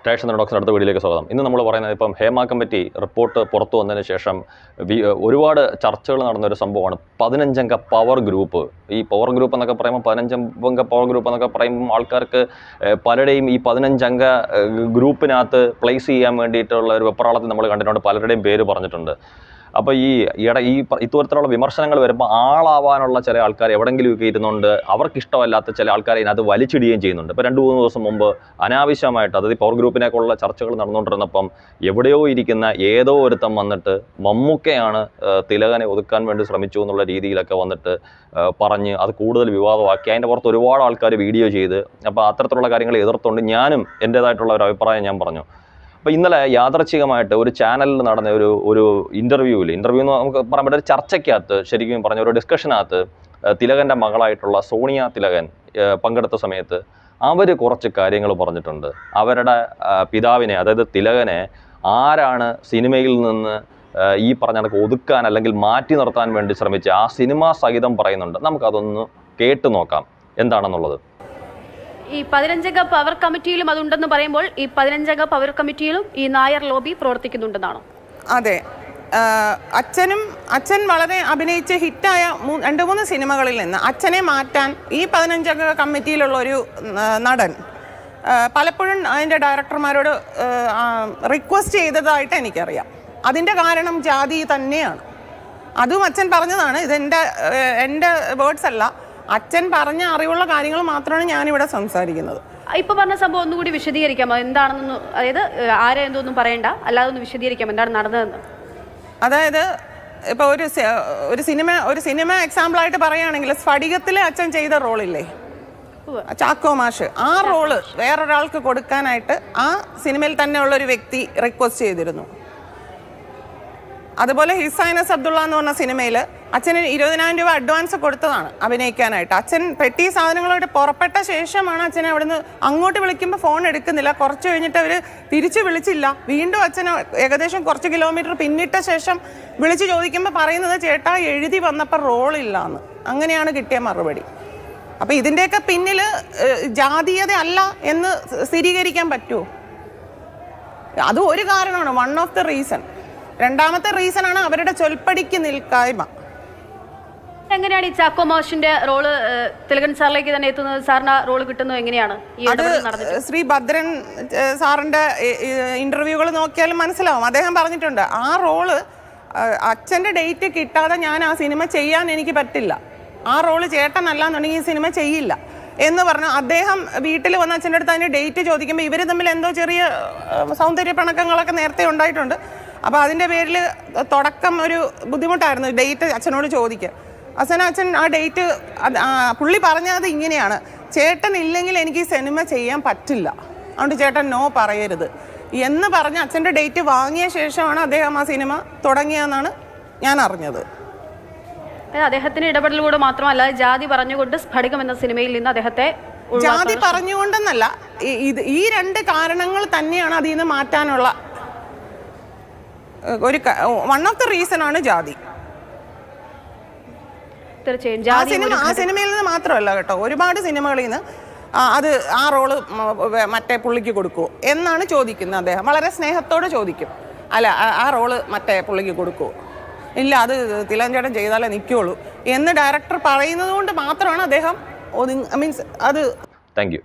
Station doctor അടുത്ത വീഡിയോയിലേക്ക് സ്വാഗതം. ഇന്ന് നമ്മൾ പറയുന്നത് ഇപ്പം ഹേമ കമ്മിറ്റി റിപ്പോർട്ട് പുറത്തു വന്നതിന് ശേഷം ഒരുപാട് ചർച്ചകൾ നടന്ന ഒരു സംഭവമാണ്. പതിനഞ്ചംഗ പവർ ഗ്രൂപ്പ് ഈ പവർ ഗ്രൂപ്പ് എന്നൊക്കെ പറയുമ്പോൾ പതിനഞ്ചംഗ പവർ ഗ്രൂപ്പ് എന്നൊക്കെ പറയുമ്പോൾ ആൾക്കാർക്ക് പലരുടെയും ഈ പതിനഞ്ചംഗ ഗ്രൂപ്പിനകത്ത് പ്ലേസ് ചെയ്യാൻ വേണ്ടിയിട്ടുള്ള ഒരു വെപ്രാളത്തിൽ നമ്മൾ കണ്ടിട്ടുണ്ട്. പലരുടെയും പേര് പറഞ്ഞിട്ടുണ്ട്. അപ്പോൾ ഈ ഇട ഈ ഇത്തരത്തിലുള്ള വിമർശനങ്ങൾ വരുമ്പോൾ ആളാവാനുള്ള ചില ആൾക്കാർ എവിടെയെങ്കിലുമൊക്കെ ഇരുന്നുണ്ട്. അവർക്ക് ഇഷ്ടമല്ലാത്ത ചില ആൾക്കാരെ ഇതിനകത്ത് വലിച്ചിടുകയും ചെയ്യുന്നുണ്ട്. ഇപ്പോൾ രണ്ട് മൂന്ന് ദിവസം മുമ്പ് അനാവശ്യമായിട്ട് അതായത് പവർ ഗ്രൂപ്പിനേക്കുള്ള ചർച്ചകൾ നടന്നുകൊണ്ടിരുന്നപ്പം എവിടെയോ ഇരിക്കുന്ന ഏതോ ഒരുത്തം വന്നിട്ട് മമ്മൂക്കയാണ് തിലകനെ ഒതുക്കാൻ വേണ്ടി ശ്രമിച്ചു എന്നുള്ള രീതിയിലൊക്കെ വന്നിട്ട് പറഞ്ഞ് അത് കൂടുതൽ വിവാദമാക്കി. അതിന്റെ പുറത്ത് ഒരുപാട് ആൾക്കാർ വീഡിയോ ചെയ്ത്. അപ്പോൾ അത്തരത്തിലുള്ള കാര്യങ്ങൾ എതിർത്തുകൊണ്ട് ഞാനും എന്റേതായിട്ടുള്ള ഒരു അഭിപ്രായം ഞാൻ പറഞ്ഞു. അപ്പോൾ ഇന്നലെ യാദർച്ഛികമായിട്ട് ഒരു ചാനലിൽ നടന്ന ഒരു ഒരു ഇന്റർവ്യൂവിൽ ഇന്റർവ്യൂ എന്ന് നമുക്ക് പറയാൻ പറ്റും ഒരു ചർച്ചയ്ക്കകത്ത് ശരിക്കും പറഞ്ഞ ഒരു ഡിസ്കഷനകത്ത് തിലകന്റെ മകളായിട്ടുള്ള സോണിയ തിലകൻ പങ്കെടുത്ത സമയത്ത് അവർ കുറച്ച് കാര്യങ്ങൾ പറഞ്ഞിട്ടുണ്ട്. അവരുടെ പിതാവിനെ അതായത് തിലകനെ ആരാണ് സിനിമയിൽ നിന്ന് ഈ പറഞ്ഞ കണക്ക് ഒതുക്കാൻ അല്ലെങ്കിൽ മാറ്റി നിർത്താൻ വേണ്ടി ശ്രമിച്ച ആ സിനിമ സഹിതം പറയുന്നുണ്ട്. നമുക്കതൊന്ന് കേട്ടു നോക്കാം. എന്താണെന്നുള്ളത്? ഈ പതിനഞ്ചംഗ പവർ കമ്മിറ്റിയിലും അതുണ്ടെന്ന് പറയുമ്പോൾ ഈ പതിനഞ്ചംഗ പവർ കമ്മിറ്റിയിലും ഈ നായർ ലോബി പ്രവർത്തിക്കുന്നുണ്ടെന്നാണോ? അതെ. അച്ഛനും അച്ഛൻ വളരെ അഭിനയിച്ച ഹിറ്റായ രണ്ട് മൂന്ന് സിനിമകളിൽ നിന്ന് അച്ഛനെ മാറ്റാൻ ഈ പതിനഞ്ചംഗ കമ്മിറ്റിയിലുള്ള ഒരു നടൻ പലപ്പോഴും അതിന്റെ ഡയറക്ടർമാരോട് റിക്വസ്റ്റ് ചെയ്തതായിട്ട് എനിക്കറിയാം. അതിന്റെ കാരണം ജാതി തന്നെയാണ്. അതും അച്ഛൻ പറഞ്ഞതാണ്. ഇതെന്റെ എന്റെ വേർഡ്സ് അല്ല. അച്ഛൻ പറഞ്ഞ അറിവുള്ള കാര്യങ്ങൾ മാത്രമാണ് ഞാനിവിടെ സംസാരിക്കുന്നത്. ഇപ്പൊ പറഞ്ഞ സംഭവം ഒന്നുകൂടി വിശദീകരിക്കാമോ? എന്താണെന്നൊന്നും അതായത് ആരെ എന്തൊന്നും പറയണ്ട. അല്ലാതെ ഒന്ന് വിശദീകരിക്കാം എന്താണ് നടന്നതെന്ന്? അതായത് ഇപ്പോൾ ഒരു ഒരു സിനിമ ഒരു സിനിമ എക്സാമ്പിളായിട്ട് പറയുകയാണെങ്കിൽ സ്ഫടികത്തിലെ അച്ഛൻ ചെയ്ത റോളില്ലേ. ചാക്കോ മാഷ്. ആ റോൾ വേറൊരാൾക്ക് കൊടുക്കാനായിട്ട് ആ സിനിമയിൽ തന്നെ ഉള്ള ഒരു വ്യക്തി റിക്വസ്റ്റ് ചെയ്തിരുന്നു. അതുപോലെ ഹിസൈനസ് അബ്ദുള്ള എന്ന് പറഞ്ഞ സിനിമയിൽ അച്ഛന് ഇരുപതിനായിരം രൂപ അഡ്വാൻസ് കൊടുത്തതാണ് അഭിനയിക്കാനായിട്ട്. അച്ഛൻ പെട്ടി സാധനങ്ങളായിട്ട് പുറപ്പെട്ട ശേഷമാണ് അച്ഛനെ അവിടുന്ന് അങ്ങോട്ട് വിളിക്കുമ്പോൾ ഫോൺ എടുക്കുന്നില്ല. കുറച്ച് കഴിഞ്ഞിട്ട് അവർ തിരിച്ചു വിളിച്ചില്ല. വീണ്ടും അച്ഛൻ ഏകദേശം കുറച്ച് കിലോമീറ്റർ പിന്നിട്ട ശേഷം വിളിച്ച് ചോദിക്കുമ്പോൾ പറയുന്നത് ചേട്ടാ എഴുതി വന്നപ്പോൾ റോളില്ല എന്ന് അങ്ങനെയാണ് കിട്ടിയ മറുപടി. അപ്പോൾ ഇതിന്റെയൊക്കെ പിന്നിൽ ജാതീയത അല്ല എന്ന് സ്ഥിരീകരിക്കാൻ പറ്റുമോ അത് ഒരു കാരണമാണ്. വൺ ഓഫ് ദ റീസൺ രണ്ടാമത്തെ റീസൺ ആണ് അവരുടെ ചൊൽപ്പടിക്ക് നിൽക്കായ്മ. എങ്ങനെയാണ് ഈ ചാക്കോ മാഷിന്റെ റോൾ തിലകൻ സാറിലേക്ക് തന്നെ എത്തുന്നത്? സാറിന് റോൾ കിട്ടുന്നത് എങ്ങനെയാണ്? അത് ശ്രീ ഭദ്രൻ സാറിന്റെ ഇന്റർവ്യൂകൾ നോക്കിയാലും മനസ്സിലാവും. അദ്ദേഹം പറഞ്ഞിട്ടുണ്ട് ആ റോൾ അച്ഛന്റെ ഡേറ്റ് കിട്ടാതെ ഞാൻ ആ സിനിമ ചെയ്യാൻ എനിക്ക് പറ്റില്ല. ആ റോൾ ചേട്ടനല്ല എന്നുണ്ടെങ്കിൽ ഈ സിനിമ ചെയ്യില്ല. എന്ന് പറഞ്ഞു അദ്ദേഹം വീട്ടിൽ വന്ന അച്ഛന്റെ അടുത്ത് അതിന് ഡേറ്റ് ചോദിക്കുമ്പോൾ ഇവർ തമ്മിൽ എന്തോ ചെറിയ സൗന്ദര്യ പിണക്കങ്ങളൊക്കെ നേരത്തെ ഉണ്ടായിട്ടുണ്ട്. അപ്പോൾ അതിന്റെ പേരിൽ തുടക്കം ഒരു ബുദ്ധിമുട്ടായിരുന്നു ഡേറ്റ് അച്ഛനോട് ചോദിക്കുക അവസാനം അച്ഛൻ ആ ഡേറ്റ് പുള്ളി പറഞ്ഞത് ഇങ്ങനെയാണ്. ചേട്ടൻ ഇല്ലെങ്കിൽ എനിക്ക് ഈ സിനിമ ചെയ്യാൻ പറ്റില്ല. അതുകൊണ്ട് ചേട്ടൻ നോ പറയരുത്. എന്ന് പറഞ്ഞ് അച്ഛന്റെ ഡേറ്റ് വാങ്ങിയ ശേഷമാണ് അദ്ദേഹം ആ സിനിമ തുടങ്ങിയതെന്നാണ് ഞാൻ അറിഞ്ഞത്. അദ്ദേഹത്തിന്റെ ഇടപെടലിലൂടെ മാത്രമല്ല ജാതി പറഞ്ഞുകൊണ്ട് സ്ഫടികം എന്ന സിനിമയിൽ നിന്ന് അദ്ദേഹത്തെ ജാതി പറഞ്ഞുകൊണ്ടെന്നല്ല ഇത് ഈ രണ്ട് കാരണങ്ങൾ തന്നെയാണ് അതിൽ നിന്ന് മാറ്റാനുള്ള ഒരു വൺ ഓഫ് ദ റീസൺ ആണ് ജാതി. തീർച്ചയായും ആ സിനിമ ആ സിനിമയിൽ നിന്ന് മാത്രമല്ല കേട്ടോ. ഒരുപാട് സിനിമകളിൽ നിന്ന് അത് ആ റോൾ മറ്റേ പുള്ളിക്ക് കൊടുക്കുമോ എന്നാണ് ചോദിക്കുന്നത് അദ്ദേഹം. വളരെ സ്നേഹത്തോടെ ചോദിക്കും. അല്ല ആ- റോൾ മറ്റേ പുള്ളിക്ക് കൊടുക്കുമോ ഇല്ല അത് തിലഞ്ചേട്ടൻ ചെയ്താലേ നിൽക്കുള്ളൂ എന്ന് ഡയറക്ടർ പറയുന്നത് കൊണ്ട് മാത്രമാണ് അദ്ദേഹം മീൻസ് അത് താങ്ക് യു